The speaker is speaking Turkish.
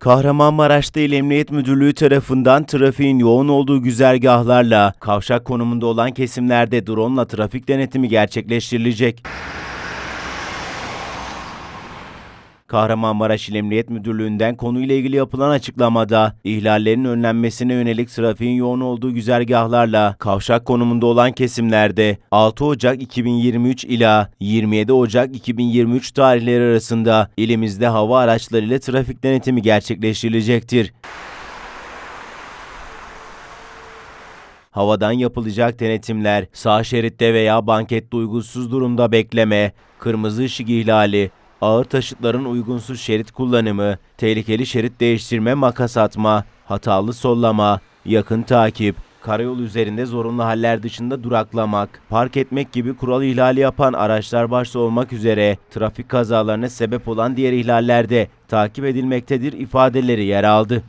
Kahramanmaraş'ta İl Emniyet Müdürlüğü tarafından trafiğin yoğun olduğu güzergahlarla kavşak konumunda olan kesimlerde drone trafik denetimi gerçekleştirilecek. Kahramanmaraş İl Emniyet Müdürlüğü'nden konuyla ilgili yapılan açıklamada ihlallerin önlenmesine yönelik trafiğin yoğun olduğu güzergahlarla kavşak konumunda olan kesimlerde 6 Ocak 2023 ila 27 Ocak 2023 tarihleri arasında ilimizde hava araçlarıyla trafik denetimi gerçekleştirilecektir. Havadan yapılacak denetimler, sağ şeritte veya bankette uygunsuz durumda bekleme, kırmızı ışık ihlali, ağır taşıtların uygunsuz şerit kullanımı, tehlikeli şerit değiştirme, makas atma, hatalı sollama, yakın takip, karayol üzerinde zorunlu haller dışında duraklamak, park etmek gibi kural ihlali yapan araçlar başta olmak üzere trafik kazalarına sebep olan diğer ihlallerde takip edilmektedir ifadeleri yer aldı.